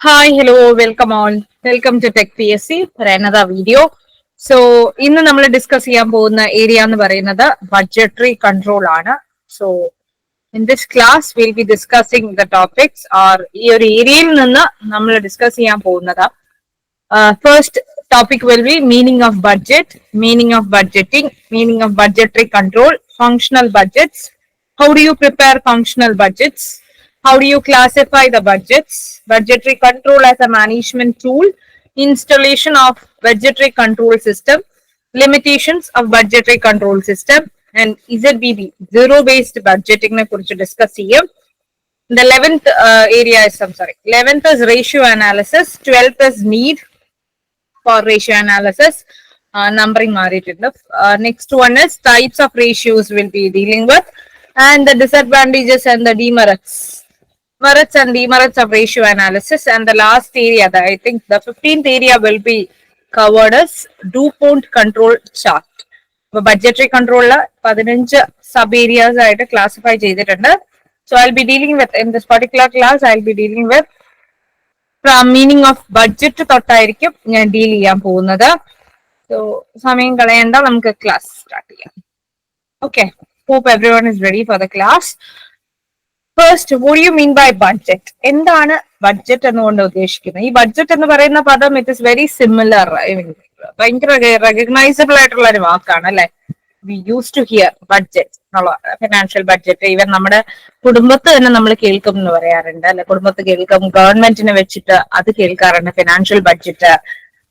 Hi hello welcome all welcome to tech P S C another video so ഇന്ന് നമ്മൾ discuss ചെയ്യാൻ പോകുന്ന area എന്ന് പറയുന്നത് ബഡ്ജറ്ററി കൺട്രോൾ ആണ്. So in this class will be discussing the topics are ഈ ഒരു ഏരിയയിൽ നിന്ന് നമ്മൾ ഡിസ്കസ് ചെയ്യാൻ പോകുന്നത്. First topic will be meaning of budget meaning of budgeting meaning of budgetary control functional budgets how do you prepare functional budgets? How do you classify the budgets? Budgetary control as a management tool, installation of budgetary control system, limitations of budgetary control system, and ZBB, zero-based budgeting na kurichu discuss here. The 11th uh, area is, I'm sorry, 11th is ratio analysis, 12th is need for ratio analysis, uh, numbering maarittund. Uh, next one is types of ratios we'll be dealing with and the disadvantages and the demerits. Merits and demerits of ratio analysis and the last area that i think the 15th area will be covered as DuPont control chart. ഇപ്പൊ budgetary കൺട്രോളിൽ പതിനഞ്ച് sub areas ആയിട്ട് classify ചെയ്തിട്ടുണ്ട്. So I be dealing with in this particular class I be dealing with meaning of budget തൊട്ടായിരിക്കും ഞാൻ deal ചെയ്യാൻ പോകുന്നത്. So സമയം കളയണ്ട നമുക്ക് ക്ലാസ് സ്റ്റാർട്ട് ചെയ്യാം. Okay hope everyone is ready for the class first what you mean by budget എന്താണ് budget എന്നുകൊണ്ട് ഉദ്ദേശിക്കുന്നത്? ഈ ബഡ്ജറ്റ് എന്ന് പറയുന്ന പദം ഇറ്റ് ഇസ് വെരി സിമിലർ ഭയങ്കര റെക്കഗ്നൈസബിൾ ആയിട്ടുള്ള ഒരു വാക്കാണ് അല്ലെ? We use to hear budget എന്നുള്ള ഫിനാൻഷ്യൽ ബഡ്ജറ്റ് ഈവൻ നമ്മുടെ കുടുംബത്ത് തന്നെ നമ്മൾ കേൾക്കും എന്ന് പറയാറുണ്ട് അല്ലെ? കുടുംബത്ത് കേൾക്കും ഗവൺമെന്റിനെ വെച്ചിട്ട് അത് കേൾക്കാറുണ്ട് financial budget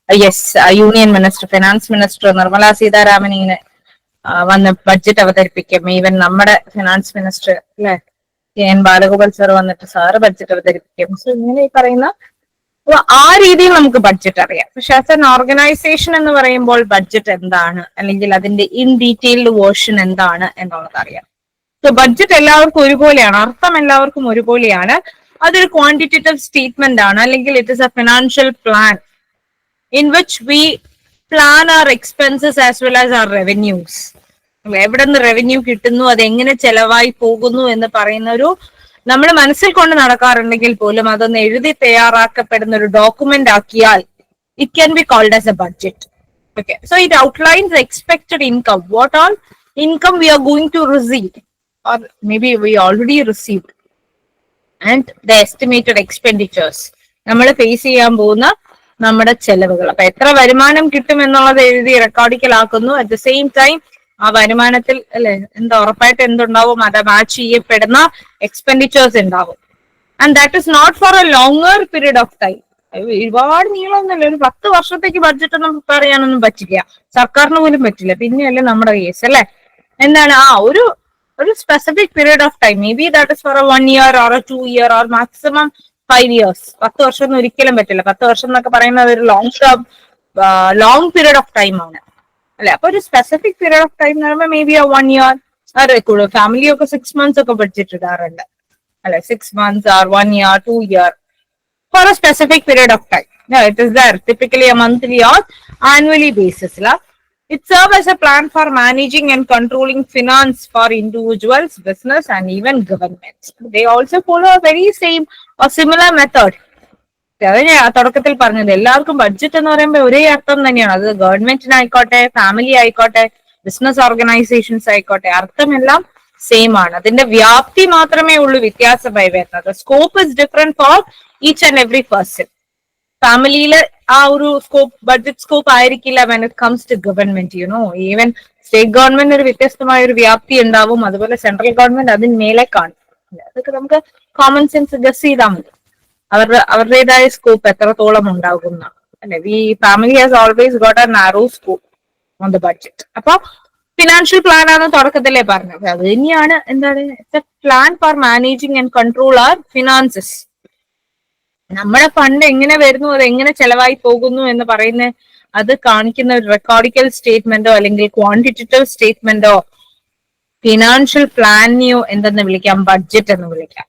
yes union minister finance minister Nirmala Sitharaman ഇങ്ങനെ വന്ന് ബഡ്ജറ്റ് അവതരിപ്പിക്കും. ഈവൻ നമ്മുടെ ഫിനാൻസ് മിനിസ്റ്റർ അല്ലെ? എൻ ബാലഗോപാൽ സാർ വന്നിട്ട് സാറ് ബഡ്ജറ്റ് അവതരിപ്പിക്കും സോ ഇങ്ങനെ ഈ പറയുന്ന ആ രീതിയിൽ നമുക്ക് ബഡ്ജറ്റ് അറിയാം. പക്ഷെ ആസ് എൻ ഓർഗനൈസേഷൻ എന്ന് പറയുമ്പോൾ ബഡ്ജറ്റ് എന്താണ്? അല്ലെങ്കിൽ അതിന്റെ ഇൻ ഡീറ്റെയിൽഡ് വേർഷൻ എന്താണ് എന്നുള്ളത് അറിയാം. സോ ബഡ്ജറ്റ് എല്ലാവർക്കും ഒരുപോലെയാണ്. അർത്ഥം എല്ലാവർക്കും ഒരുപോലെയാണ്. അതൊരു ക്വാണ്ടിറ്റേറ്റീവ് സ്റ്റേറ്റ്മെന്റ് ആണ്. അല്ലെങ്കിൽ it is a financial plan in which we plan our expenses as well as our revenues എവിടെ നിന്ന് റവന്യൂ കിട്ടുന്നു അത് എങ്ങനെ ചെലവായി പോകുന്നു എന്ന് പറയുന്ന ഒരു നമ്മൾ മനസ്സിൽ കൊണ്ട് നടക്കാറുണ്ടെങ്കിൽ പോലും അതൊന്ന് എഴുതി തയ്യാറാക്കപ്പെടുന്ന ഒരു ഡോക്യുമെന്റ് ആക്കിയാൽ it can be called as a budget okay so it outlines expected income what all income we are going to receive or maybe we already received and the estimated expenditures നമ്മൾ face ചെയ്യാൻ പോകുന്ന നമ്മുടെ ചെലവുകൾ. അപ്പൊ എത്ര വരുമാനം കിട്ടും എന്നുള്ളത് എഴുതി റെക്കോർഡിക്കലാക്കുന്നു അറ്റ് ദ സെയിം ടൈം ആ വരുമാനത്തിൽ അല്ലെ? എന്താ ഉറപ്പായിട്ട് എന്തുണ്ടാവും? അത് മാച്ച് ചെയ്യപ്പെടുന്ന എക്സ്പെൻഡിച്ചേഴ്സ് ഉണ്ടാവും. And that is not for a longer period of time ഒരുപാട് നീളമൊന്നുമില്ല. ഒരു പത്ത് വർഷത്തേക്ക് ബഡ്ജറ്റ് ഒന്നും പ്രിപ്പയർ ചെയ്യാനൊന്നും പറ്റില്ല. സർക്കാരിന് പോലും പറ്റില്ല. പിന്നെയല്ലേ നമ്മുടെ കേസ് അല്ലെ? എന്താണ്? ആ ഒരു ഒരു specific period of time maybe that is for a one year or a two year or maximum five years പത്ത് വർഷം ഒന്നും ഒരിക്കലും പറ്റില്ല. പത്ത് വർഷം എന്നൊക്കെ പറയുന്നത് ഒരു long term long period of time ആണ്. അല്ലെ അപ്പൊ ഒരു സ്പെസിഫിക് പീരീഡ് ഓഫ് ടൈം എന്ന് പറയുമ്പോൾ maybe a one year അതെ കൂടുതൽ ഫാമിലി ഒക്കെ സിക്സ് മന്ത്സ് ഒക്കെ ബഡ്ജറ്റ് ഇടാറുണ്ട് അല്ലെ six months or one year two year for a specific period of time. Yeah, it is there typically a monthly or annually basis. La. It serves as a plan for managing and controlling finance for individuals, business, and even governments. They also follow a very same or similar method. അത് ഞാൻ തുടക്കത്തിൽ പറഞ്ഞത് എല്ലാവർക്കും budget എന്ന് പറയുമ്പോൾ ഒരേ അർത്ഥം തന്നെയാണ്. അത് ഗവൺമെന്റിനായിക്കോട്ടെ ഫാമിലി ആയിക്കോട്ടെ ബിസിനസ് ഓർഗനൈസേഷൻസ് ആയിക്കോട്ടെ അർത്ഥമെല്ലാം സെയിം ആണ്. അതിന്റെ വ്യാപ്തി മാത്രമേ ഉള്ളൂ വ്യത്യാസമായി വരുന്നത്. Scope is different for each and every person ഫാമിലിയിൽ ആ ഒരു സ്കോപ്പ് ബഡ്ജറ്റ് സ്കോപ്പ് ആയിരിക്കില്ല when it comes to government you know even state government ഒരു വ്യത്യസ്തമായ ഒരു വ്യാപ്തി ഉണ്ടാവും. അതുപോലെ സെൻട്രൽ ഗവൺമെന്റ് അതിന് മേലെ കാണും. അതൊക്കെ നമുക്ക് കോമൺ സെൻസ് ഗസ് ചെയ്താൽ മതി. അവരുടെ അവരുടേതായ സ്കോപ്പ് എത്രത്തോളം ഉണ്ടാകുന്ന അല്ലെ? We family has always got a narrow scope on the budget അപ്പൊ ഫിനാൻഷ്യൽ പ്ലാൻ ആണ് തുടക്കത്തിലേ പറഞ്ഞത്. അത് തന്നെയാണ് എന്താണ്? Plan for managing and control our finances നമ്മുടെ ഫണ്ട് എങ്ങനെ വരുന്നു അത് എങ്ങനെ ചെലവായി പോകുന്നു എന്ന് പറയുന്ന അത് കാണിക്കുന്ന ഒരു റെക്കോർഡിക്കൽ സ്റ്റേറ്റ്മെന്റോ അല്ലെങ്കിൽ ക്വാണ്ടിറ്റേറ്റീവ് സ്റ്റേറ്റ്മെന്റോ ഫിനാൻഷ്യൽ പ്ലാനിനെയോ എന്തെന്ന് വിളിക്കാം ബഡ്ജറ്റ് എന്ന് വിളിക്കാം.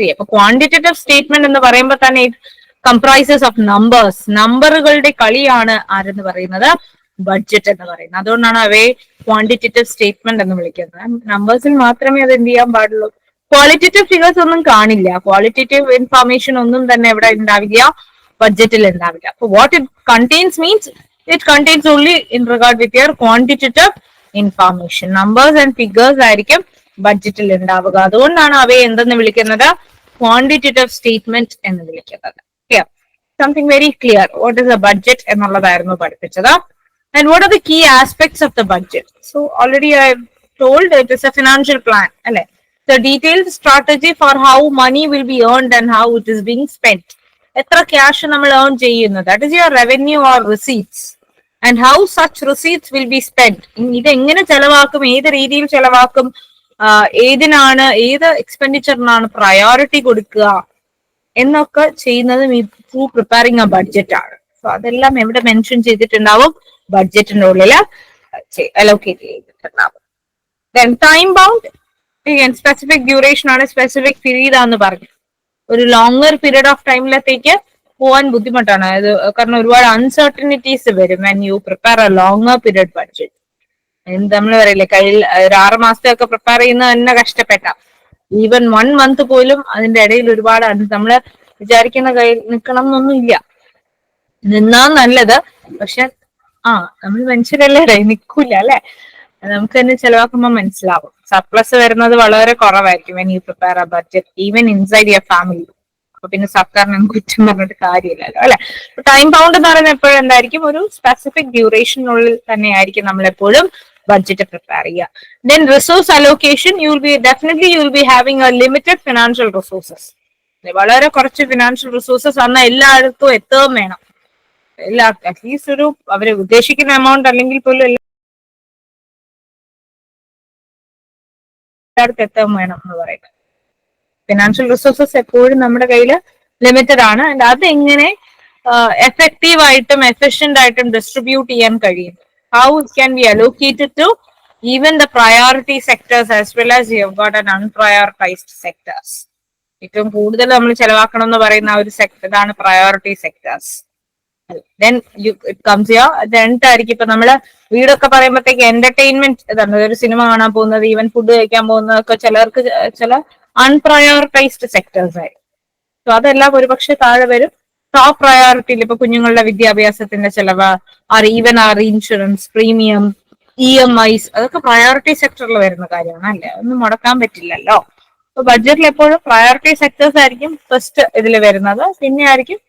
See, അപ്പൊ ക്വാണ്ടിറ്റേറ്റീവ് സ്റ്റേറ്റ്മെന്റ് എന്ന് പറയുമ്പോൾ തന്നെ ഇറ്റ് കംപ്രൈസസ് ഓഫ് നമ്പേഴ്സ് നമ്പറുകളുടെ കളിയാണ് ആരെന്ന് പറയുന്നത്? ബഡ്ജറ്റ് എന്ന് പറയുന്നത്. അതുകൊണ്ടാണ് അവയെ ക്വാണ്ടിറ്റേറ്റീവ് സ്റ്റേറ്റ്മെന്റ് എന്ന് വിളിക്കുന്നത്. നമ്പേഴ്സിൽ മാത്രമേ അത് എന്ത് ചെയ്യാൻ പാടുള്ളൂ? ക്വാളിറ്റേറ്റീവ് ഫിഗേഴ്സ് ഒന്നും കാണില്ല. ക്വാളിറ്റേറ്റീവ് ഇൻഫർമേഷൻ ഒന്നും തന്നെ ഇവിടെ ഉണ്ടാവില്ല. ബഡ്ജറ്റിൽ ഉണ്ടാവില്ല. അപ്പൊ what it contains means it contains only in regard with your quantitative information numbers and figures ആയിരിക്കും ബഡ്ജറ്റിൽ ഉണ്ടാവുക അതുകൊണ്ടാണ് അവയെ എന്തെന്ന് വിളിക്കുന്നത്? ക്വാണ്ടിറ്റേറ്റീവ് സ്റ്റേറ്റ്മെന്റ് എന്ന് വിളിക്കുന്നത്. Clear something very clear what is a budget എന്നുള്ളതായിരുന്നു പഠിപ്പിച്ചത്. And what are the key aspects of the budget so already I told it is a financial plan അല്ലെ? The detailed strategy for how money will be earned and how it is being spend എത്ര cash നമ്മൾ earn ചെയ്യുന്നത് that is your revenue or receipts and how such receipts will be spend ഇത് എങ്ങനെ ചെലവാക്കും? ഏത് രീതിയിൽ ചെലവാക്കും? ഏതിനാണ് ഏത് എക്സ്പെൻഡിച്ചറിനാണ് priority കൊടുക്കുക എന്നൊക്കെ ചെയ്യുന്നത് ത്രൂ പ്രിപ്പയറിംഗ് എ ബഡ്ജറ്റ് ആണ്. സോ അതെല്ലാം എവിടെ മെൻഷൻ ചെയ്തിട്ടുണ്ടാവും? ബഡ്ജറ്റിന്റെ ഉള്ളിൽ അലോക്കേറ്റ് ചെയ്തിട്ടുണ്ടാവും. ടൈം ബൗണ്ട് സ്പെസിഫിക് ഡ്യൂറേഷൻ ആണ് സ്പെസിഫിക് പീരീഡ് ആന്ന് പറഞ്ഞു. ഒരു ലോങ്ങർ പീരീഡ് ഓഫ് ടൈമിലത്തേക്ക് പോവാൻ ബുദ്ധിമുട്ടാണ്. അതായത് കാരണം ഒരുപാട് അൺസർട്ടനിറ്റീസ് വരും when you prepare a longer period budget നമ്മൾ പറയില്ലേ കയ്യിൽ ഒരു ആറ് മാസത്തെയൊക്കെ പ്രിപ്പയർ ചെയ്യുന്നത് തന്നെ കഷ്ടപ്പെട്ട. ഈവൻ വൺ മന്ത് പോലും അതിന്റെ ഇടയിൽ ഒരുപാട് നമ്മൾ വിചാരിക്കുന്ന കയ്യിൽ നിൽക്കണം എന്നൊന്നും ഇല്ല. നിന്നാ നല്ലത് പക്ഷെ ആ നമ്മൾ മനുഷ്യരല്ലേ ഇടയിൽ നിൽക്കൂല അല്ലെ? നമുക്ക് തന്നെ ചെലവാക്കുമ്പോ മനസ്സിലാവും. സർപ്ലസ് വരുന്നത് വളരെ കുറവായിരിക്കും when you prepare a budget even inside your family അപ്പൊ പിന്നെ സർക്കാരിനെ കുറ്റം പറഞ്ഞിട്ട് കാര്യമില്ലല്ലോ അല്ലെ? ടൈം ബൗണ്ട് എന്ന് പറയുന്നത് എപ്പോഴും എന്തായിരിക്കും? ഒരു സ്പെസിഫിക് ഡ്യൂറേഷനുള്ളിൽ തന്നെയായിരിക്കും നമ്മൾ ബഡ്ജറ്റ് പ്രിപ്പയർ ചെയ്യുക. Then resource allocation you will be definitely you will be having a limited financial resources വളരെ കുറച്ച് ഫിനാൻഷ്യൽ റിസോഴ്സസ് വന്നാൽ എല്ലായിടത്തും എത്തുകയും വേണം. എല്ലാ അറ്റ്ലീസ്റ്റ് ഒരു അവർ ഉദ്ദേശിക്കുന്ന എമൗണ്ട് അല്ലെങ്കിൽ പോലും എല്ലായിടത്തും എത്തുകയും വേണം എന്ന് പറയുന്നത്. ഫിനാൻഷ്യൽ റിസോഴ്സസ് എപ്പോഴും നമ്മുടെ കയ്യിൽ ലിമിറ്റഡ് ആണ്. ആൻഡ് അതെങ്ങനെ എഫക്റ്റീവ് ആയിട്ടും എഫിഷ്യന്റ് ആയിട്ടും ഡിസ്ട്രിബ്യൂട്ട് ചെയ്യാൻ കഴിയും how can be allocated to even the priority sectors as well as you got an unprioritized sectors. ഏറ്റവും കൂടുതൽ നമ്മൾ ചെലവാക്കണം എന്ന് പറയുന്ന ഒരു സെക്ടർ ഇതാണ് priority sectors then you it comes യോ രണ്ടായിരിക്കും ഇപ്പൊ നമ്മൾ വീടൊക്കെ പറയുമ്പോഴത്തേക്ക് എന്റർടൈൻമെന്റ് ഇതാണ്. ഒരു സിനിമ കാണാൻ പോകുന്നത് ഈവൻ ഫുഡ് കഴിക്കാൻ പോകുന്നതൊക്കെ ചിലർക്ക് ചില അൺപ്രയോറിറ്റൈസ്ഡ് സെക്ടേഴ്സ് ആയി സോ അതെല്ലാം ഒരുപക്ഷെ താഴെ വരും. ടോപ്പ് പ്രയോറിറ്റിയിൽ ഇപ്പൊ കുഞ്ഞുങ്ങളുടെ വിദ്യാഭ്യാസത്തിന്റെ ചെലവ് or even or insurance premium E M Is അതൊക്കെ പ്രയോറിറ്റി സെക്ടറിൽ വരുന്ന കാര്യമാണ് അല്ലേ? ഒന്നും മുടക്കാൻ പറ്റില്ലല്ലോ. അപ്പൊ ബഡ്ജറ്റിൽ എപ്പോഴും പ്രയോറിറ്റി സെക്ടേഴ്സ് ആയിരിക്കും ഫസ്റ്റ് ഇതിൽ വരുന്നത്. പിന്നെ ആയിരിക്കും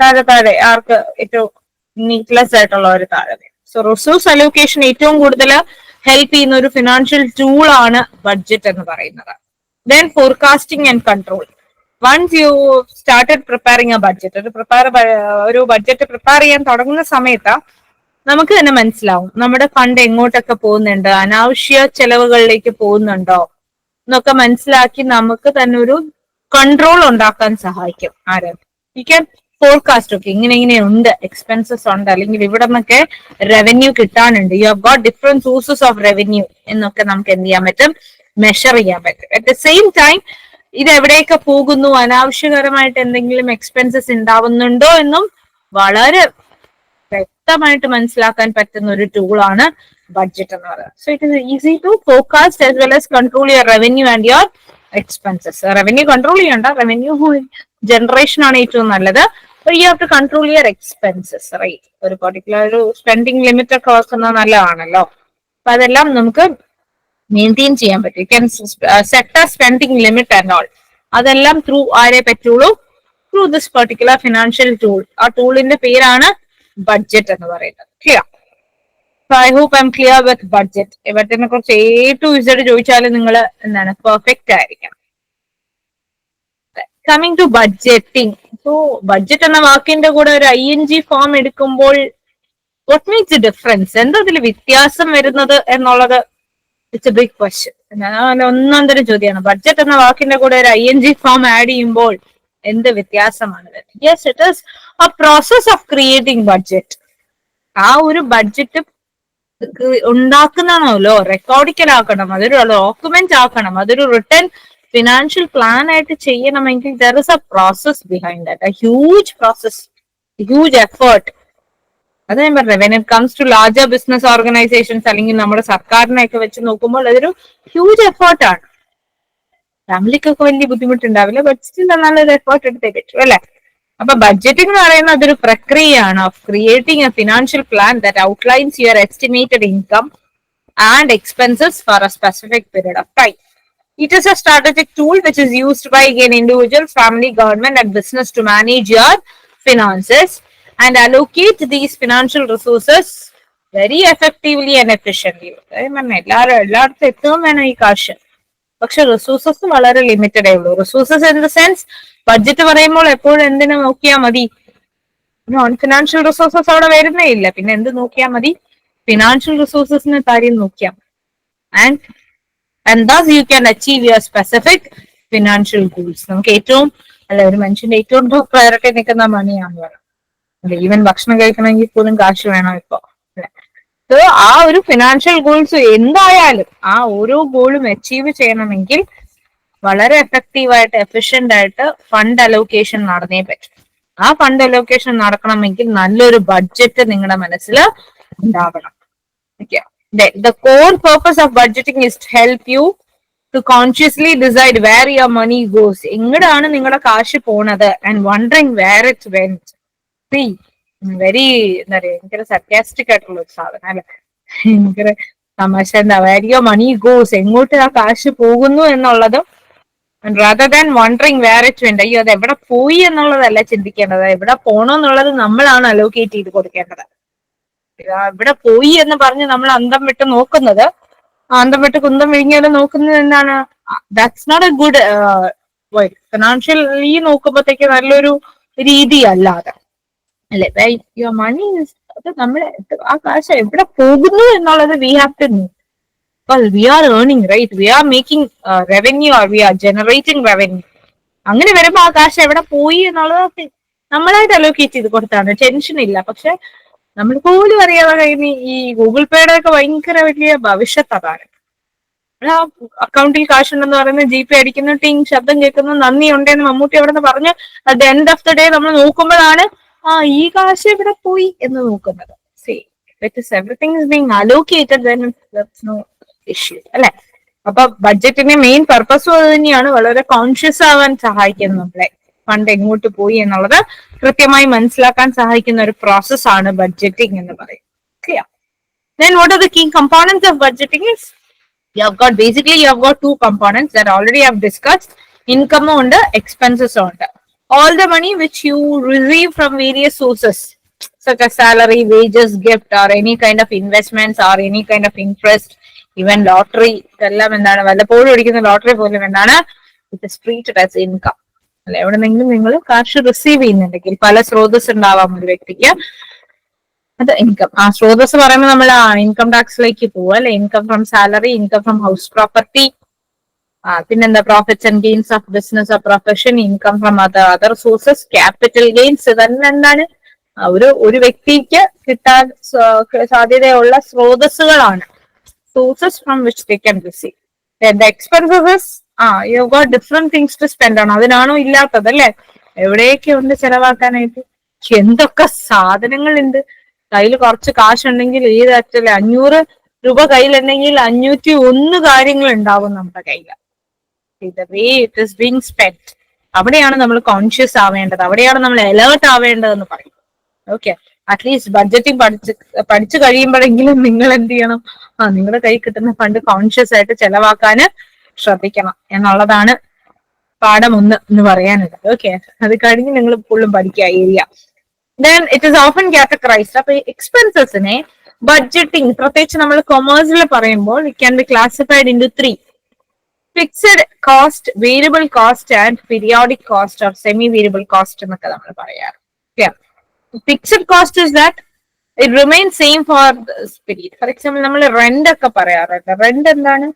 താഴെ താഴെ ആർക്ക് ഏറ്റവും നീറ്റ്ലെസ് ആയിട്ടുള്ള ഒരു താഴെ. സോ റിസോഴ്സ് അലോക്കേഷൻ ഏറ്റവും കൂടുതൽ ഹെൽപ്പ് ചെയ്യുന്ന ഒരു ഫിനാൻഷ്യൽ ടൂൾ ആണ് ബഡ്ജറ്റ് എന്ന് പറയുന്നത്. Then forecasting and control once you started preparing a budget ഒരു പ്രിപ്പയർ ഒരു ബഡ്ജറ്റ് പ്രിപ്പയർ ചെയ്യാൻ തുടങ്ങുന്ന സമയത്ത് നമുക്ക് തന്നെ മനസ്സിലാവും നമ്മുടെ ഫണ്ട് എങ്ങോട്ടൊക്കെ പോകുന്നുണ്ട് അനാവശ്യ ചെലവുകളിലേക്ക് പോകുന്നുണ്ടോ എന്നൊക്കെ മനസ്സിലാക്കി നമുക്ക് തന്നെ ഒരു കൺട്രോൾ ഉണ്ടാക്കാൻ സഹായിക്കും. ആര്? യു ക്യാൻ ഫോർകാസ്റ്റ് ഒക്കെ ഇങ്ങനെ ഇങ്ങനെ ഉണ്ട് എക്സ്പെൻസസ് ഉണ്ട് അല്ലെങ്കിൽ ഇവിടെ നിന്നൊക്കെ റവന്യൂ കിട്ടാനുണ്ട്. You have got different sources of revenue എന്നൊക്കെ നമുക്ക് എന്ത് ചെയ്യാൻ പറ്റും? മെഷർ ചെയ്യാൻ പറ്റും. അറ്റ് ദ സെയിം ടൈം ഇത് എവിടെയൊക്കെ പോകുന്നു? അനാവശ്യകരമായിട്ട് എന്തെങ്കിലും എക്സ്പെൻസസ് ഉണ്ടാവുന്നുണ്ടോ എന്നും വളരെ വ്യക്തമായിട്ട് മനസ്സിലാക്കാൻ പറ്റുന്ന ഒരു ടൂളാണ് ബഡ്ജറ്റ് എന്ന് പറയുന്നത്. So it is easy to forecast as well as control your revenue and your expenses revenue control ചെയ്യണ്ട. റവന്യൂ ജനറേഷൻ ആണ് ഏറ്റവും നല്ലത്. You have to control your expenses right ഒരു പർട്ടിക്കുലർ ഒരു സ്പെൻഡിങ് ലിമിറ്റ് ഒക്കെ വെക്കുന്നത് നല്ലതാണല്ലോ. അപ്പൊ അതെല്ലാം നമുക്ക് മെയിന്റെയിൻ ചെയ്യാൻ പറ്റും. യു ക്യാൻ സെറ്റ് ആ സ്പെൻഡിങ് ലിമിറ്റ് ആൻഡ് ഓൾ അതെല്ലാം ത്രൂ ആരെ പറ്റുള്ളൂ? Through this particular financial tool ആ ടൂളിന്റെ പേരാണ് ബഡ്ജറ്റ് എന്ന് പറയുന്നത്. Clear I hope I clear with budget ഇവറ്റിനെ കുറിച്ച് എ ടു ഇസഡ് ചോദിച്ചാലും നിങ്ങൾ എന്താണ് പെർഫെക്റ്റ് ആയിരിക്കണം. Coming to budgeting so budget എന്ന വാക്കിന്റെ കൂടെ ഒരു ഐ എൻ ജി ഫോം എടുക്കുമ്പോൾ വാട്ട് മേക്സ് ഡിഫറൻസ് എന്താ അതിൽ വ്യത്യാസം വരുന്നത് എന്നുള്ളത് ഇറ്റ്സ് എ ബിഗ് ക്വസ്റ്റ്യൻ ഒന്നാം തരം ചോദ്യമാണ് ബഡ്ജറ്റ് എന്ന വാക്കിന്റെ കൂടെ ഒരു I N G form add ചെയ്യുമ്പോൾ എന്ത് വ്യത്യാസമാണ്? Yes it is a process of creating budget ആ ഒരു ബഡ്ജറ്റ് ഉണ്ടാക്കുന്നതാണല്ലോ. റെക്കോർഡിക്കലാക്കണം അതൊരു ഡോക്യുമെന്റ് ആക്കണം അതൊരു റിട്ടേൺ ഫിനാൻഷ്യൽ പ്ലാൻ ആയിട്ട് ചെയ്യണമെങ്കിൽ there is a process behind that a huge process huge effort അത് ഞാൻ പറഞ്ഞത് when it comes to larger business organisations അല്ലെങ്കിൽ നമ്മുടെ സർക്കാരിനെയൊക്കെ വെച്ച് നോക്കുമ്പോൾ അതൊരു ഹ്യൂജ് എഫേർട്ടാണ് ഫാമിലിക്കൊക്കെ വലിയ ബുദ്ധിമുട്ടുണ്ടാവില്ല ബട്ട് സ്റ്റിൽ നല്ലൊരു എഫേർട്ട് എടുത്തേ പറ്റൂ അല്ലെ? അപ്പൊ ബഡ്ജറ്റിംഗ് എന്ന് പറയുന്നത് അതൊരു പ്രക്രിയയാണ് of creating a financial plan that outlines your estimated income and expenses for a specific period of time it is a strategic tool which is used by an individual family government and business to manage your finances. And allocate these financial resources very effectively and efficiently. അതായത് എല്ലാവരും എല്ലായിടത്തും എത്തുകയും വേണം ഈ കാശ്. പക്ഷെ resources വളരെ limited ആയുള്ളൂ resources in the sense budget പറയുമ്പോൾ എപ്പോഴും എന്തിനു നോക്കിയാൽ മതി? നോൺ ഫിനാൻഷ്യൽ റിസോഴ്സസ് അവിടെ വരുന്നേ ഇല്ല. പിന്നെ എന്ത് നോക്കിയാൽ മതി? ഫിനാൻഷ്യൽ റിസോഴ്സസിന് കാര്യം നോക്കിയാൽ and and thus you can achieve your specific financial goals നമുക്ക് ഏറ്റവും അല്ല ഒരു മനുഷ്യന്റെ ഏറ്റവും ടോപ്പ് പ്രയോറിറ്റി നിൽക്കുന്ന മണിയാണെന്ന് പറയാം ഈവൻ ഭക്ഷണം കഴിക്കണമെങ്കിൽ പോലും കാശ് വേണം ഇപ്പൊ. സോ ആ ഒരു ഫിനാൻഷ്യൽ ഗോൾസ് എന്തായാലും ആ ഓരോ ഗോളും അച്ചീവ് ചെയ്യണമെങ്കിൽ വളരെ എഫക്റ്റീവായിട്ട് എഫിഷ്യന്റ് ആയിട്ട് ഫണ്ട് അലോക്കേഷൻ നടന്നേ പറ്റും. ആ ഫണ്ട് അലോക്കേഷൻ നടക്കണമെങ്കിൽ നല്ലൊരു ബഡ്ജറ്റ് നിങ്ങളുടെ മനസ്സിൽ ഉണ്ടാവണം. Okay? The core purpose of budgeting is help you to consciously decide where your money goes എങ്ങടാണ് നിങ്ങളുടെ കാശ് പോണത് and wondering where it went see very എന്താ പറയാ ഭയങ്കര സർക്കാസ്റ്റിക് ആയിട്ടുള്ള ഒരു സാധനം അല്ലെ? ഭയങ്കര തമാശ എന്താ വാരിയോ മണി ഗോസ് എങ്ങോട്ട് ആ കാശ് പോകുന്നു എന്നുള്ളതും rather than wondering where went അയ്യോ അത് എവിടെ പോയി എന്നുള്ളതല്ല ചിന്തിക്കേണ്ടത്. എവിടെ പോണോ എന്നുള്ളത് നമ്മളാണ് അലോക്കേറ്റ് ചെയ്ത് കൊടുക്കേണ്ടത്. ഇവിടെ പോയി എന്ന് പറഞ്ഞ് നമ്മൾ അന്തം വിട്ട് നോക്കുന്നത് അന്തം വിട്ട് കുന്തം വിഴുങ്ങിയാലും നോക്കുന്നത് എന്താണ്? That's not a good financially നോക്കുമ്പോഴത്തേക്ക് നല്ലൊരു രീതി അല്ലാതെ അല്ലെ? യുവർ മണി അത് നമ്മൾ ആ കാശ് എവിടെ പോകുന്നു എന്നുള്ളത് we have to know are earning right? We are making uh, revenue or we are generating revenue. അങ്ങനെ വരുമ്പോ ആ കാശ് എവിടെ പോയി എന്നുള്ളത് നമ്മളായിട്ട് അലോക്കേറ്റ് ചെയ്ത് കൊടുത്താണ്. ടെൻഷൻ ഇല്ല. പക്ഷെ നമ്മൾ പോലും അറിയാതെ കഴിഞ്ഞ ഈ ഗൂഗിൾ പേയുടെ ഒക്കെ ഭയങ്കര വലിയ ഭവിഷ്യത്ത് അതാണ് അക്കൗണ്ടിൽ കാശുണ്ടെന്ന് പറയുന്നത് ജി പേ അടിക്കുന്നു ടിങ് ശബ്ദം കേൾക്കുന്നു നന്ദി ഉണ്ടെന്ന് മമ്മൂട്ടി അവിടെ നിന്ന് പറഞ്ഞ്. At the end of the day നമ്മൾ നോക്കുമ്പോഴാണ് ആ ഈ കാശ് ഇവിടെ പോയി എന്ന് നോക്കുന്നത്. നോ ഇഷ്യൂ അല്ലെ? അപ്പൊ ബഡ്ജറ്റിന്റെ മെയിൻ പർപ്പസും അത് തന്നെയാണ്. വളരെ കോൺഷ്യസ് ആവാൻ സഹായിക്കുന്നത് നമ്മളെ. ഫണ്ട് എങ്ങോട്ട് പോയി എന്നുള്ളത് കൃത്യമായി മനസ്സിലാക്കാൻ സഹായിക്കുന്ന ഒരു പ്രോസസ് ആണ് ബഡ്ജറ്റിംഗ് എന്ന് പറയും clear what are key components of budgeting is you have got basically you have got two components there already have discussed ഇൻകമും ഉണ്ട് എക്സ്പെൻസസും on all the money which you receive from various sources such as salary wages gift or any kind of investments or any kind of interest even lottery ഇതെല്ലാം എന്താണ്? വല്ലപ്പോഴും അടിക്കുന്ന lottery പോലും എന്താണ്? It is treated as income അല്ലെ? എവിടെന്നെങ്കിലും നിങ്ങൾ കാശ് റിസീവ് ചെയ്യുന്നുണ്ടെങ്കിൽ പല സ്രോതസ് ഉണ്ടാവാം ഒരു വ്യക്തിക്ക്. അത് ഇൻകം ആ സ്രോതസ് പറയുമ്പോൾ നമ്മൾ ആ ഇൻകം ടാക്സിലേക്ക് പോവുക അല്ലെ? Income from salary income from house property ആ പിന്നെന്താ profits and gains of business of profession income from other other sources capital gains തന്നെ എന്താണ് ഒരു ഒരു വ്യക്തിക്ക് കിട്ടാൻ സാധ്യതയുള്ള സ്രോതസ്സുകളാണ്. Sources from which they can receive the expenses ആ you got different things to spend ആണ് അതിനാണോ ഇല്ലാത്തത് അല്ലെ? എവിടെയൊക്കെ ഉണ്ട് ചെലവാക്കാനായിട്ട്? എന്തൊക്കെ സാധനങ്ങളുണ്ട്? കയ്യിൽ കുറച്ച് കാശുണ്ടെങ്കിൽ ഈ തരത്തിൽ? അഞ്ഞൂറ് രൂപ കയ്യിലുണ്ടെങ്കിൽ അഞ്ഞൂറ്റി ഒന്ന് കാര്യങ്ങൾ ഉണ്ടാവും നമ്മുടെ കയ്യിൽ the way it is being spend അവിടെയാണ് നമ്മൾ കോൺഷ്യസ് ആവേണ്ടത്. അവിടെയാണ് നമ്മൾ അലേർട്ട് ആവേണ്ടതെന്ന് പറയും ഓക്കെ അറ്റ്ലീസ്റ്റ് ബഡ്ജറ്റിംഗ് പഠിച്ച് പഠിച്ചു കഴിയുമ്പോഴെങ്കിലും നിങ്ങൾ എന്ത് ചെയ്യണം? ആ നിങ്ങളുടെ കയ്യിൽ കിട്ടുന്ന ഫണ്ട് കോൺഷ്യസ് ആയിട്ട് ചെലവാക്കാൻ ശ്രദ്ധിക്കണം എന്നുള്ളതാണ് പാഠം ഒന്ന് എന്ന് പറയാനുള്ളത്. ഓക്കെ അത് കഴിഞ്ഞ് നിങ്ങൾ ഫുള്ളും പഠിക്കുക area then it is often categorised അപ്പൊ എക്സ്പെൻസസിനെ ബഡ്ജറ്റിംഗ് പ്രത്യേകിച്ച് നമ്മൾ കൊമേഴ്സിൽ പറയുമ്പോൾ it can be classified into three fixed cost variable cost and periodic cost or semi variable cost എന്നൊക്കെ നമ്മൾ പറയാറ്. Fixed cost is that it remain same for period for example നമ്മൾ റെന്റ് ഒക്കെ പറയാറുണ്ട്. റെന്റ് എന്താണ്?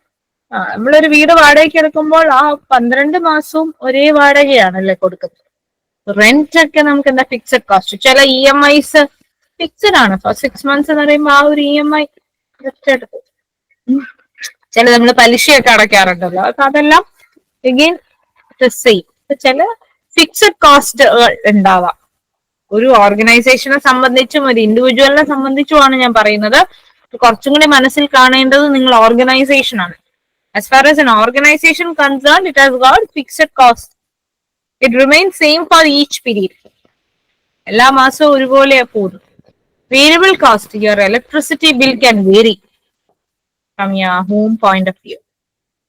ആ നമ്മളൊരു വീട് വാടകയ്ക്ക് എടുക്കുമ്പോൾ ആ പന്ത്രണ്ട് മാസവും ഒരേ വാടകയാണല്ലേ കൊടുക്കുന്നത്. റെന്റ് ഒക്കെ നമുക്ക് എന്താ ഫിക്സഡ് കോസ്റ്റ് ചില ഇ എം ഐസ് ഫിക്സഡ് ആണ്. ഫോർ സിക്സ് മന്ത്സ് എന്ന് പറയുമ്പോൾ ആ ഒരു ഇ എം ഐ എടുത്തു ചില നമ്മൾ പലിശയൊക്കെ അടയ്ക്കാറുണ്ടല്ലോ. അപ്പൊ അതെല്ലാം എഗെയിൻ സെയിം ചില ഫിക്സഡ് കോസ്റ്റുകൾ ഉണ്ടാവാം. ഒരു ഓർഗനൈസേഷനെ സംബന്ധിച്ചും ഒരു ഇൻഡിവിജ്വലിനെ സംബന്ധിച്ചുമാണ് ഞാൻ പറയുന്നത്. കുറച്ചും കൂടി മനസ്സിൽ കാണേണ്ടത് നിങ്ങൾ ഓർഗനൈസേഷൻ ആണ്. As far as an organisation concern it has got fixed cost it remain same for each period എല്ലാ മാസവും ഒരുപോലെ പോകും variable cost your electricity bill can vary from your home point of view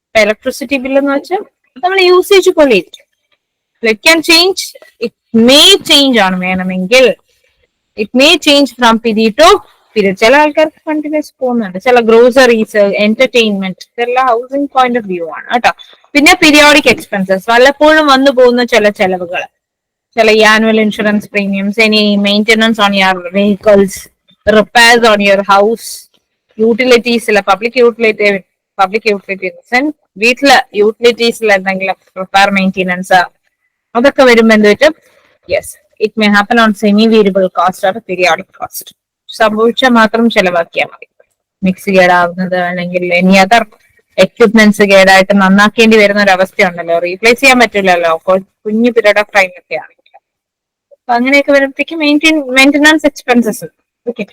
ഇപ്പൊ electricity bill എന്ന് വെച്ചാൽ നമ്മൾ usage പോലെ ഇരിക്കും. It can change it may change ആണ് വേണമെങ്കിൽ. It may change from period to period ചില ആൾക്കാർക്ക് കണ്ടിന്യൂസ് പോകുന്നുണ്ട്. ചില ഗ്രോസറീസ് എന്റർടൈൻമെന്റ് ഇതെല്ലാം ഹൗസിംഗ് പോയിന്റ് ഓഫ് വ്യൂ ആണ് കേട്ടോ. പിന്നെ പീരിയോഡിക് എക്സ്പെൻസസ് വല്ലപ്പോഴും വന്നു പോകുന്ന ചില ചെലവുകൾ ചില annual insurance premiums any maintenance on your vehicles repairs on your house യൂട്ടിലിറ്റീസിൽ public utility public utilities വീട്ടിലെ യൂട്ടിലിറ്റീസിൽ എന്തെങ്കിലും റിപ്പയർ മെയിന്റെനൻസ് അതൊക്കെ വരുമ്പോ എന്ത് പറ്റും? Yes it may happen on semi variable cost or periodic cost സംഭവിച്ചാൽ മാത്രം ചെലവാക്കിയാൽ മതി. മിക്സി കേടാവുന്നത് അല്ലെങ്കിൽ എനി അതർ എക്യുപ്മെന്റ്സ് കേടായിട്ട് നന്നാക്കേണ്ടി വരുന്ന ഒരു അവസ്ഥയുണ്ടല്ലോ. റീപ്ലേസ് ചെയ്യാൻ പറ്റില്ലല്ലോ. കുഞ്ഞു പീരീഡ് ഓഫ് ടൈം ഒക്കെ ആണെങ്കിൽ. അപ്പൊ അങ്ങനെയൊക്കെ വരുമ്പോഴത്തേക്ക് മെയിന്റെയിൻ മെയിന്റെനൻസ് എക്സ്പെൻസസ് ഓക്കെ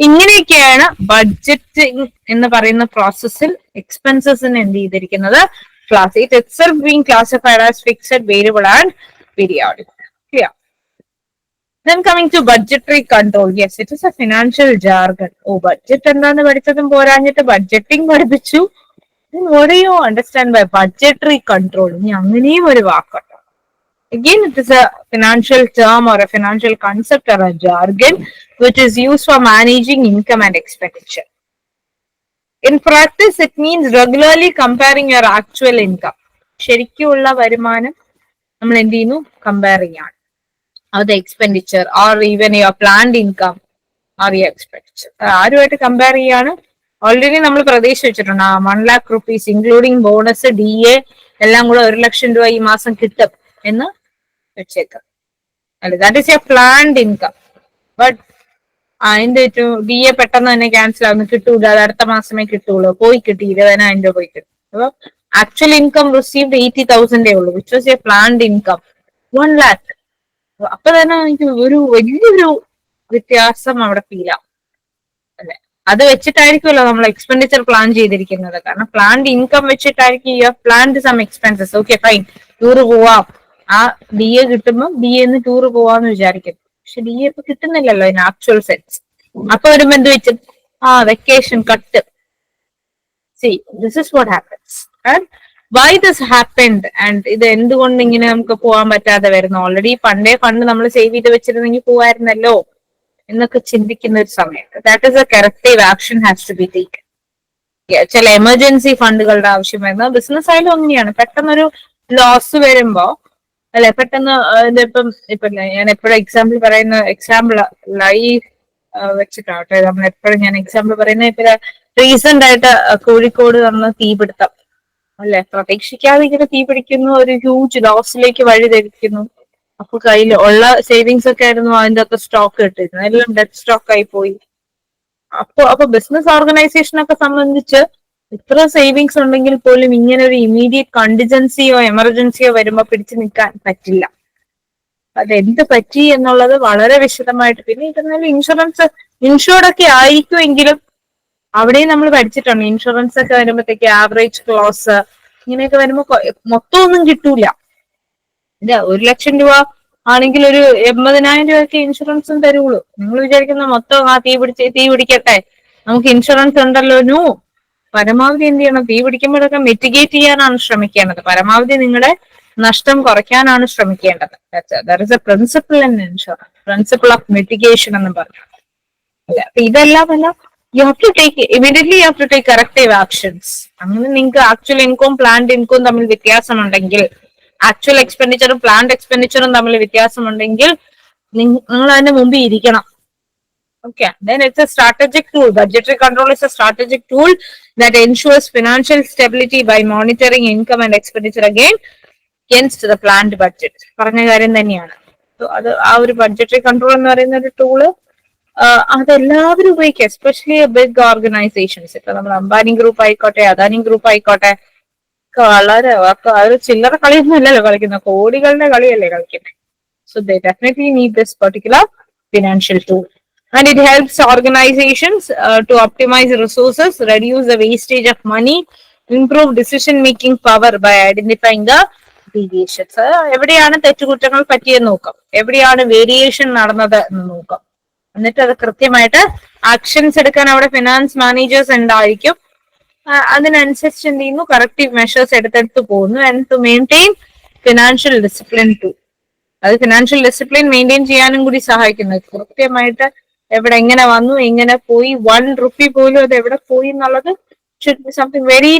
ഇങ്ങനെയൊക്കെയാണ് ബഡ്ജറ്റിംഗ് എന്ന് പറയുന്ന പ്രോസസ്സിൽ എക്സ്പെൻസസിന് എന്ത് ചെയ്തിരിക്കുന്നത്? Class it itself being classified as fixed variable and periodic clear Then coming to budgetary control Yes, it is a financial jargon oh budget എന്താന്ന് പഠിച്ചതും പോരാഞ്ഞിട്ട് ബഡ്ജറ്റിംഗ് പഠിപ്പിച്ചു. Do you understand by budgetary control? ഇനി അങ്ങനെയും ഒരു വാക്കുണ്ട് Again, it is a financial term or a financial concept or a jargon which is used for managing income and expenditure. In practice, it means regularly comparing your actual income. ശരിക്കുള്ള വരുമാനം നമ്മൾ എന്ത് ചെയ്യുന്നു? Compare ചെയ്യാണ് അത് expenditure or even your planned income are you expenditure ആരുമായിട്ട് compare ചെയ്യാണ് already നമ്മൾ പ്രതീക്ഷ വെച്ചിട്ടുണ്ട് ആ one lakh rupees including bonus D A എല്ലാം കൂടെ ഒരു ലക്ഷം രൂപ ഈ മാസം കിട്ടും എന്ന് വെച്ചേക്കാം. അല്ലെ that is a planned income but അതിന്റെ ബി എ പെട്ടെന്ന് തന്നെ ക്യാൻസൽ ആവുന്നു. കിട്ടൂല. അത് അടുത്ത മാസമേ കിട്ടുള്ളൂ. പോയി കിട്ടി. ഇരുപതിനായിരം രൂപ പോയി കിട്ടും. അപ്പൊ ആക്ച്വൽ ഇൻകം റിസീവ്ഡ് എയ്റ്റി തൗസൻഡേ ഉള്ളൂ which was a planned income one lakh അപ്പൊ തന്നെ എനിക്ക് ഒരു വലിയൊരു വ്യത്യാസം അവിടെ ഫീൽ ആവും അല്ലെ? അത് വെച്ചിട്ടായിരിക്കുമല്ലോ നമ്മൾ എക്സ്പെൻഡിച്ചർ പ്ലാൻ ചെയ്തിരിക്കുന്നത്. കാരണം പ്ലാൻഡ് ഇൻകം വെച്ചിട്ടായിരിക്കും you planned some expenses okay fine tour പോവാം. ആ ഡി എ കിട്ടുമ്പോൾ ഡി എന്ന് ടൂർ പോവാന്ന് വിചാരിക്കുന്നു പക്ഷെ ഡി എ ഇപ്പൊ കിട്ടുന്നില്ലല്ലോ അതിന് ആക്ച്വൽ സെൻസ് അപ്പൊ വരുമ്പോ എന്ത് വെച്ചു? ആ vacation cut see this is what happens and why this happened and ഇത് എന്തുകൊണ്ട് ഇങ്ങനെ നമുക്ക് പോകാൻ പറ്റാതെ വരുന്നു? ഓൾറെഡി പണ്ടേ ഫണ്ട് നമ്മൾ സേവ് ചെയ്ത് വെച്ചിരുന്നെങ്കിൽ പോവായിരുന്നല്ലോ എന്നൊക്കെ ചിന്തിക്കുന്ന ഒരു സമയത്ത്. That is a corrective action has to be take ചില എമർജൻസി ഫണ്ടുകളുടെ ആവശ്യം വരുന്നത്. ബിസിനസ് ആയാലും അങ്ങനെയാണ്. പെട്ടെന്നൊരു ലോസ് വരുമ്പോ അല്ലെ പെട്ടെന്ന് ഇതിപ്പം ഇപ്പൊ ഞാൻ എപ്പോഴും എക്സാമ്പിൾ പറയുന്ന എക്സാമ്പിൾ ലൈഫ് വെച്ചിട്ടാവട്ടെ നമ്മൾ എപ്പോഴും ഞാൻ എക്സാമ്പിൾ പറയുന്ന ഇപ്പൊ റീസെന്റ് ആയിട്ട് കോഴിക്കോട് നടന്ന തീപിടുത്തം. അല്ലെ? പ്രതീക്ഷിക്കാതെ ഇങ്ങനെ തീ പിടിക്കുന്നു ഒരു ഹ്യൂജ് ലോസിലേക്ക് വഴി തെളിക്കുന്നു അപ്പൊ കയ്യിൽ ഉള്ള സേവിങ്സ് ഒക്കെ ആയിരുന്നു അതിന്റെ ഒക്കെ സ്റ്റോക്ക് ഇട്ടിരുന്നത്. എല്ലാം ഡെഡ് സ്റ്റോക്ക് ആയി പോയി. അപ്പൊ അപ്പൊ ബിസിനസ് ഓർഗനൈസേഷനൊക്കെ സംബന്ധിച്ച് ഇത്ര സേവിങ്സ് ഉണ്ടെങ്കിൽ പോലും ഇങ്ങനെ ഒരു ഇമീഡിയറ്റ് കണ്ടിജൻസിയോ എമർജൻസിയോ വരുമ്പോ പിടിച്ചു നിൽക്കാൻ പറ്റില്ല. അതെന്ത് പറ്റി എന്നുള്ളത് വളരെ വിശദമായിട്ട് പിന്നെ ഇതെന്നാലും ഇൻഷുറൻസ് ഇൻഷുർഡ് ഒക്കെ ആയിരിക്കുമെങ്കിലും അവിടെയും നമ്മൾ പഠിച്ചിട്ടുണ്ട്. ഇൻഷുറൻസ് ഒക്കെ വരുമ്പോഴത്തേക്ക് ആവറേജ് ക്ലോസ് ഇങ്ങനെയൊക്കെ വരുമ്പോ മൊത്തം ഒന്നും കിട്ടൂല. ഒരു ലക്ഷം രൂപ ആണെങ്കിൽ ഒരു എൺപതിനായിരം രൂപയ്ക്ക് ഇൻഷുറൻസും തരുള്ളൂ. നിങ്ങൾ വിചാരിക്കുന്ന മൊത്തം ആ തീ പിടിച്ച് തീ പിടിക്കട്ടെ നമുക്ക് ഇൻഷുറൻസ് ഉണ്ടല്ലോ നോ. പരമാവധി എന്ത് ചെയ്യണം? തീ പിടിക്കുമ്പോഴൊക്കെ മെറ്റിഗേറ്റ് ചെയ്യാനാണ് ശ്രമിക്കേണ്ടത്. പരമാവധി നിങ്ങളുടെ നഷ്ടം കുറയ്ക്കാനാണ് ശ്രമിക്കേണ്ടത്. There is a principle in insurance principle of mitigation എന്ന് പറഞ്ഞു. അപ്പൊ ഇതെല്ലാം you have to take immediately you have to take corrective actions അങ്ങനെ നിങ്ങൾക്ക് ആക്ച്വൽ ഇൻകവും പ്ലാൻഡ് ഇൻകവും തമ്മിൽ വ്യത്യാസം ഉണ്ടെങ്കിൽ ആക്ച്വൽ എക്സ്പെൻഡിച്ചറും പ്ലാൻഡ് എക്സ്പെൻഡിച്ചറും തമ്മിൽ വ്യത്യാസം ഉണ്ടെങ്കിൽ നിങ്ങൾ അതിന്റെ മുമ്പിൽ ഇരിക്കണം. Okay, then it's a strategic tool. Budgetary control is a strategic tool. That ensures financial stability by monitoring income and expenditure again against the planned budget. പറഞ്ഞ കാര്യം തന്നെയാണ്. അത് ആ ഒരു ബഡ്ജറ്ററി കൺട്രോൾ എന്ന് പറയുന്ന ഒരു ടൂൾ അതെല്ലാവരും ഉപയോഗിക്കുക എസ്പെഷ്യലി ബിഗ് ഓർഗനൈസേഷൻസ് ഇപ്പൊ നമ്മൾ അംബാനി ഗ്രൂപ്പ് ആയിക്കോട്ടെ അദാനി ഗ്രൂപ്പ് ആയിക്കോട്ടെ വളരെ ഒരു ചില്ലറ കളിയൊന്നും അല്ലല്ലോ കളിക്കുന്നത് കോടികളുടെ കളിയല്ലേ കളിക്കുന്നത്. So they definitely need this particular financial tool and it helps organizations uh, to optimize resources, reduce the wastage of money, improve decision making power by identifying the deviations എവിടെയാണ് തെറ്റുകുറ്റങ്ങൾ പറ്റിയെന്ന് നോക്കാം. എവിടെയാണ് വേരിയേഷൻ നടന്നത് എന്ന് നോക്കാം. എന്നിട്ട് അത് കൃത്യമായിട്ട് ആക്ഷൻസ് എടുക്കാൻ അവിടെ ഫിനാൻസ് മാനേജേഴ്സ് ഉണ്ടായിരിക്കും. അതിനനുസരിച്ച് എന്ത് ചെയ്യുന്നു? കറക്റ്റീവ് മെഷേഴ്സ് എടുത്തെടുത്ത് പോകുന്നു. And to maintain financial discipline to അത് ഫിനാൻഷ്യൽ ഡിസിപ്ലിൻ മെയിന്റെയിൻ ചെയ്യാനും കൂടി സഹായിക്കുന്നു. കൃത്യമായിട്ട് എവിടെ എങ്ങനെ വന്നു എങ്ങനെ പോയി വൺ റുപ്പി പോലും അത് എവിടെ പോയി എന്നുള്ളത് should be something very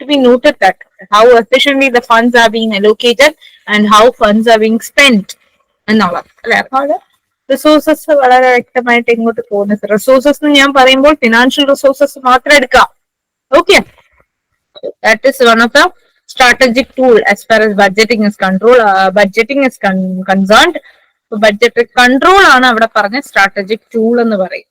to be noted that how efficiently the funds are being allocated and how funds are being spend എന്നുള്ളത്. അല്ലെ? അപ്പൊ അത് റിസോഴ്സസ് വളരെ വ്യക്തമായിട്ട് ഇങ്ങോട്ട് പോകുന്നത് റിസോഴ്സസ് എന്ന് ഞാൻ പറയുമ്പോൾ ഫിനാൻഷ്യൽ റിസോഴ്സസ് മാത്രം എടുക്കാം okay that is one of the strategic tool as far as budgeting is control budgeting is concerned. Budget control ആണ് അവിടെ പറഞ്ഞ സ്ട്രാറ്റജിക് ടൂൾ എന്ന് പറയും.